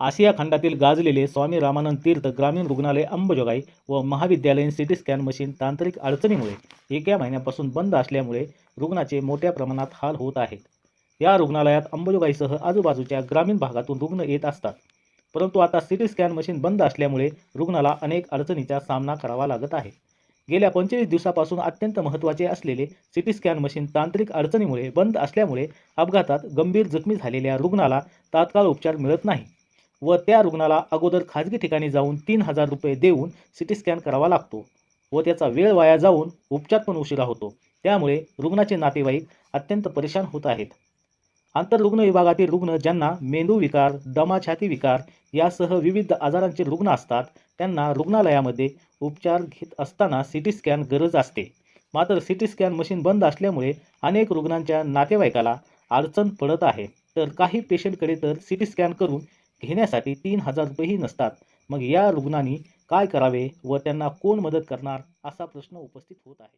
आशिया खंडातील गाजलेले स्वामी रामानंद तीर्थ ग्रामीण रुग्णालय अंबजोगाई व महाविद्यालयीन सिटी स्कॅन मशीन तांत्रिक अडचणीमुळे एका महिन्यापासून बंद असल्यामुळे रुग्णाचे मोठ्या प्रमाणात हाल होत आहेत. या रुग्णालयात अंबजोगाईसह आजूबाजूच्या ग्रामीण भागातून रुग्ण येत असतात. परंतु आता सिटी स्कॅन मशीन बंद असल्यामुळे रुग्णाला अनेक अडचणीचा सामना करावा लागत आहे. गेल्या पंचवीस दिवसापासून अत्यंत महत्त्वाचे असलेले सिटी स्कॅन मशीन तांत्रिक अडचणीमुळे बंद असल्यामुळे अपघातात गंभीर जखमी झालेल्या रुग्णाला तात्काळ उपचार मिळत नाही. व त्या रुग्णाला अगोदर खाजगी ठिकाणी जाऊन तीन हजार रुपये देऊन सिटी स्कॅन करावा लागतो व त्याचा वेळ वाया जाऊन उपचार पण उशिरा होतो. त्यामुळे रुग्णाचे नातेवाईक अत्यंत परेशान होत आहेत. आंतररुग्ण विभागातील रुग्ण ज्यांना मेंदू विकार दमा छाती विकार यासह विविध आजारांचे रुग्ण असतात त्यांना रुग्णालयामध्ये उपचार घेत असताना सिटी स्कॅन गरज असते. मात्र सिटी स्कॅन मशीन बंद असल्यामुळे अनेक रुग्णांच्या नातेवाईकाला अडचण पडत आहे. तर काही पेशंटकडे तर सिटी स्कॅन करून घेण्यासाठी तीन हजार रुपयेही नसतात. मग या रुग्णांनी काय करावे व त्यांना कोण मदत करणार असा प्रश्न उपस्थित होत आहे.